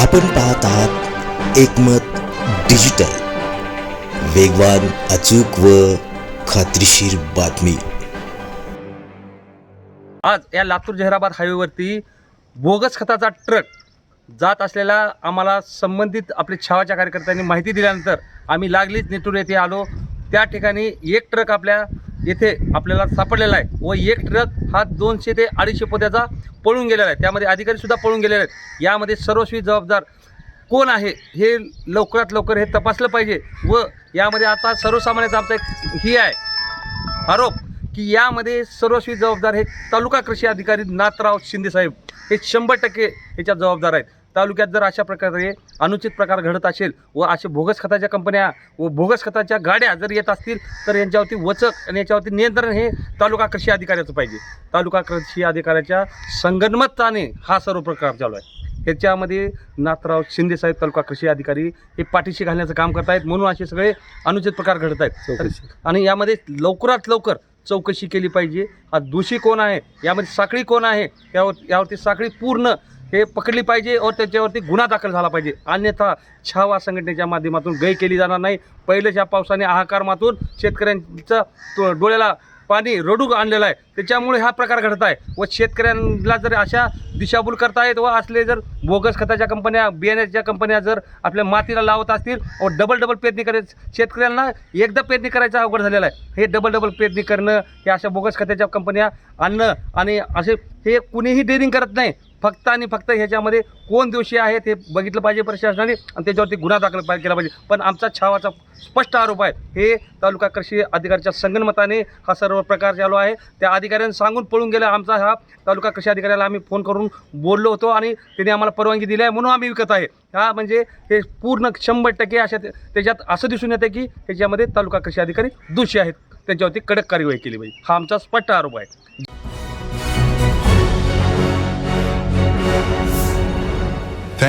आपण पाहत आहात एकमत डिजिटल. वेगवान अचूक व खात्रीशीर बातमी. आज या लातूर जहराबाद हायवेवरती बोगस खताचा ट्रक जात असलेला आम्हाला संबंधित आपले छावाच्या कार्यकर्त्यांनी माहिती दिल्यानंतर आम्ही लागलीच नेटूर येथे आलो. त्या ठिकाणी एक ट्रक आपल्या येथे आपल्याला सापडलेला आहे. व एक ट्रक हा दोनशे ते अडीचशे पोत्याचा पळून गेलेला आहे. त्यामध्ये अधिकारीसुद्धा पळून गेलेले आहेत. यामध्ये सर्वस्वी जबाबदार कोण आहे हे लवकरात लवकर हे तपासलं पाहिजे. व यामध्ये आता सर्वसामान्याचा आमचा एक ही आहे. आरोप की यामध्ये सर्वस्वी जबाबदार हे तालुका कृषी अधिकारी नाथराव शिंदेसाहेब हे शंभर टक्के ह्याच्यात जबाबदार आहेत. तालुक्यात जर अशा प्रकारे अनुचित प्रकार घडत असेल व असे बोगस खताच्या कंपन्या व बोगस खताच्या गाड्या जर येत असतील तर यांच्यावरती वचक आणि याच्यावरती नियंत्रण हे तालुका कृषी अधिकाऱ्याचं पाहिजे. तालुका कृषी अधिकाऱ्याच्या संगनमताने हा सर्व प्रकार चालू आहे. ह्याच्यामध्ये नाथराव शिंदे साहेब तालुका कृषी अधिकारी हे पाठीशी घालण्याचं काम करतायत म्हणून असे सगळे अनुचित प्रकार घडत आहेत. आणि यामध्ये लवकरात लवकर चौकशी केली पाहिजे. हा दोषी कोण आहे? यामध्ये साखळी कोण आहे? यावर यावरती साखळी पूर्ण हे पकडली पाहिजे व त्याच्यावरती गुन्हा दाखल झाला पाहिजे. अन्यथा छावा संघटनेच्या माध्यमातून गय केली जाणार नाही. पहिल्याच्या पावसाने हाहाकार मातून शेतकऱ्यांचं तो- डोळ्याला पाणी रडू आणलेलं आहे. त्याच्यामुळे हा प्रकार घडत आहे व शेतकऱ्यांना जर अशा दिशाभूल करतायत व असले जर बोगस खताच्या कंपन्या बियाण्याच्या कंपन्या जर आपल्या मातीला लावत असतील व डबल डबल पेरणी करायचं शेतकऱ्यांना एकदा पेरणी करायचा अवघड झालेला आहे. हे डबल डबल पेरणी करणं हे अशा बोगस खताच्या कंपन्या आणणं आणि असे हे कुणीही डेअरिंग करत नाही. फक्त आणि फक्त ह्याच्यामध्ये कोण दोषी आहेत हे बघितलं पाहिजे प्रशासनाने आणि त्याच्यावरती गुन्हा दाखल पाहिजे केला पाहिजे. पण आमचा छावाचा स्पष्ट आरोप आहे हे तालुका कृषी अधिकाऱ्याच्या संगनमताने हा सर्व प्रकार चालू आहे. त्या अधिकाऱ्यांनी सांगून पळून गेला आमचा हा तालुका कृषी अधिकाऱ्याला आम्ही फोन करून बोललो होतो आणि त्यांनी आम्हाला परवानगी दिली आहे म्हणून आम्ही विकत आहे. हा म्हणजे हे पूर्ण शंभर टक्के अशा त्याच्यात असं दिसून येतं की ह्याच्यामध्ये तालुका कृषी अधिकारी दोषी आहेत. त्यांच्यावरती कडक कार्यवाही केली पाहिजे. हा आमचा स्पष्ट आरोप आहे.